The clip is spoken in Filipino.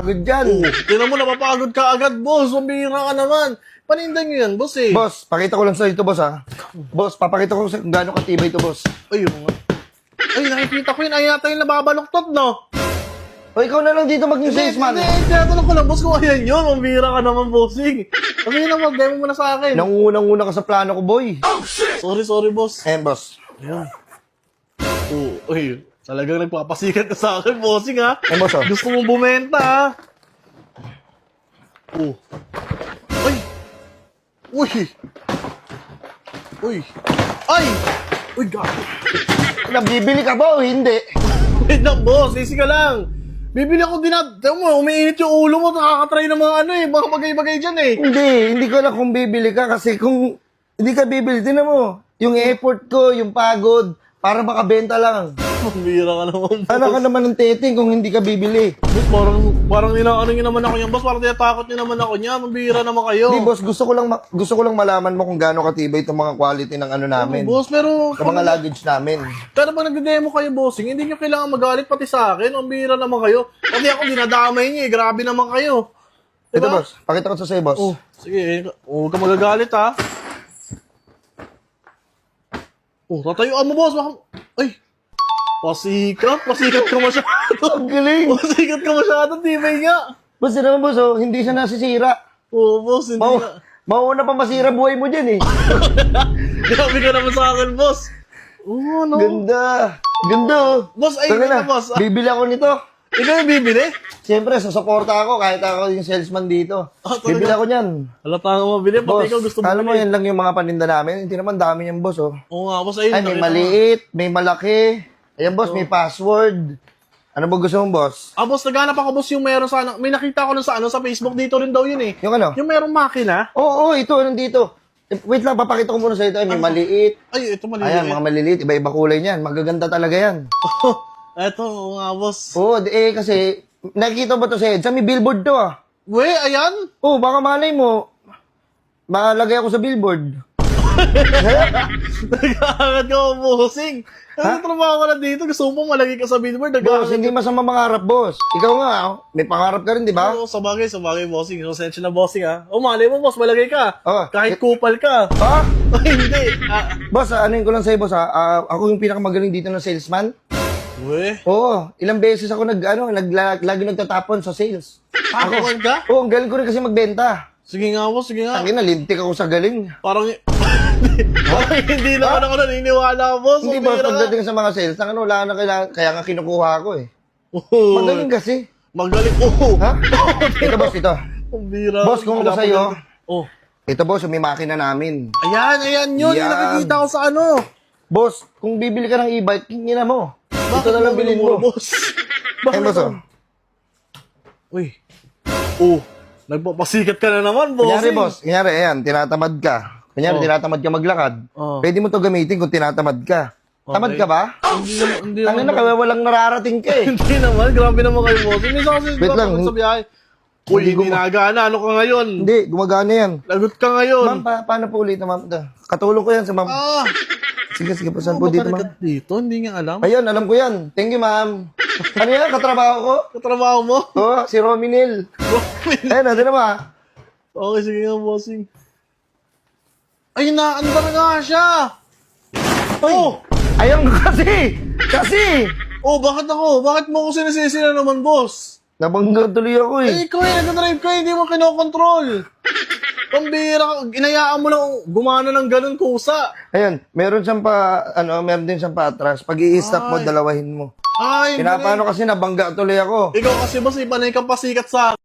pagod dyan. Oh, tinan mo, napapagod ka agad, boss. Mambira ka naman. Panindan nyo yan, boss eh. Boss, pakita ko lang sa ito, boss, ha? Boss, papakita ko sa kung gaano katibay ito, boss. Ay, yung nga. Ay, nakikita ko yun. Ay, yata yung nababaloktot, no? O, ikaw na lang dito mag-new salesman. Hindi, hindi. Tinatanong ko lang, boss, kung ayan yun. Mambira ka naman, bossing. Sabi na, mag-demo mo na sa akin. Nangunang-una ka sa plano ko, boy. Sorry, sorry, boss. Eh, boss. Ayan. Oh, ay, talagang nagpapasikat ka sa akin, bossing, ha? Eh, boss. Gusto mong bumenta, ha? Oh. Ay! Uy! Uy! Ay! Uy, God! Nabibili ka ba o hindi? Wait lang, boss. Easy ka lang. Bibili ako din na... Tiyan mo, umiinit yung ulo mo. Nakakatry ng mga ano eh. Mga bagay-bagay dyan eh. Hindi, hindi ko alam kung bibili ka kasi kung hindi ka bibili, tinan mo, yung effort ko, yung pagod, para makabenta lang. Mambira ka naman, boss. Ano ka naman ng teting kung hindi ka bibili? Boss, parang, parang inaano nyo naman ako yan. Boss, parang tinatakot nyo naman ako niya. Mambira naman kayo. Hindi, boss, gusto ko lang gusto ko lang malaman mo kung gaano katibay itong mga quality ng ano namin. Boss, pero... Sa mga luggage namin. Pero pag nagde-demo kayo, bossing, hindi nyo kailangan magalit pati sa akin. Mambira naman kayo. Pati ako, dinadamay nyo eh. Grabe naman kayo. Ito, Diba? boss, pakita ko sa sa'yo, boss. Oh, sige. Huwag ka magagalit, ha? Oh, tatayuan mo, boss. Baka... Ay! Pasikat. Pasikat ka masyado. Ang galing! Pasikat ka masyado, tibay nga. Boss, ito naman, boss, oh, hindi siya nasisira. Oo, boss. Hindi Mau nga. Mauna pa masira buhay mo dyan, eh. Grabe ka naman sa akin, boss. Oo, no. Ganda. Ganda, oh. Boss, ay, Tara na, boss. Ah, Bibili ako nito. Ikaw yung bibili? Siyempre, sasuporta ako kahit ako yung salesman dito. Ah, talaga? Bibili ako niyan. Halata nga mabili. Pati Boss, ikaw gusto mo. alam mo, yan lang yung mga paninda namin. Hindi naman dami yan, boss, oh. Oo nga, boss. Ayun, Ay, may nakita ko. maliit, may malaki. Ayan, boss, may password. Ano ba gusto mong, boss? Ah, boss, naghanap ako, boss, yung meron sa ano. May nakita ko nun sa ano, sa Facebook. Dito rin daw yun eh. Yung ano? Yung merong makina. Oo, oo, ito, nandito. Eh, Wait lang, papakita ko muna sa ito. Ay, may maliit. Ay, ito mali. Ayan, mga maliliit. Iba-iba kulay niyan. Magaganda talaga yan. Ito, oo nga, boss. Oo, di- eh, kasi, nakikita ba to sa EDSA? May billboard to, ah. We, ayan. Oo, baka malay mo, malagay ako sa billboard. Nag-aangat ka mo, bossing. Ano trabaho ka na dito? Gusto mo malagay ka sa billboard? Boss, Nag-aangat hindi masama mangarap, boss. Ikaw nga, oh, may pangarap ka rin, di ba? Oo, sa bagay, sa bagay, bossing. Konsensya na, bossing, ha? O, malay mo, boss, malagay ka. Oo. Kahit kupal ka. Ha? Ay, hindi. Ah, Boss, ah, ano yun ko lang sa'yo, boss, ah, ah, ako yung pinakamagaling dito ng salesman. we, Oo, ilang beses ako nag, ano, nag, lagi nagtatapon sa sales. takuan ka? Oo, ang galing ko rin kasi magbenta. Sige nga, boss, sige nga. Ang ina, lintik ako sa galing. Parang hindi naman ako naniniwala, boss. Hindi, ka. pagdating sa mga sales, ang ano, wala na kailangan, kaya nga kinukuha ako eh. Oo. Magaling kasi. Magaling. Oo. Ha? ito, boss, ito. Ang bira. Boss, kung ako sa'yo. Oh. Ito, boss, may makina namin. Ayan, ayan yun. Yung nakikita ko sa ano. Boss, kung bibili ka ng e-bike, kingina mo. Bakit ito na lang bilhin mo. boss? Ayun, boss, oh. Uy. Oh. Nagpapasikat ka na naman, boss. Kunyari, boss, kunyari, ayan, tinatamad ka. Kunyari, Oh. tinatamad ka maglakad. Oh. Pwede mo to gamitin kung tinatamad ka. Tamad Okay. ka ba? Hindi hindi Ang naman. ina, kaya walang nararating ka eh. Hindi naman. Grabe naman kayo, boss. Minsan kasi Wait lang. sa biyahe. Uy, Hindi hindi guma- nagana. Ano ka ngayon? Hindi, gumagana yan. Lagot ka ngayon. Ma'am, pa- paano po ulit, ma'am? Katulong ko yan sa ma'am. Ah. Sige, sige, pasan po dito, ma'am. Dito? Hindi nga alam. Ayun, alam ko yan. Thank you, ma'am. Ano yan? Katrabaho ko? Katrabaho mo? Oo, si Rominil. Ayun, ano naman ah. okay, sige nga, bossing. Ay, naandar nga siya. Oh! Ayun kasi! Kasi! Oh, bakit ako? Bakit mo ako sinisisi na naman, boss? Nabangga tuloy ako eh. Eh, ikaw eh, nag-drive ka, hindi mo kinokontrol. Pambira inayaan mo lang gumana ng ganun kusa. Ayun, meron siyang pa, ano, meron din siyang patras. Pag i-stop mo, Ay. dalawahin mo. Ay, Pinapano kasi nabangga tuloy ako. Ikaw kasi boss, ipanay kang pasikat sa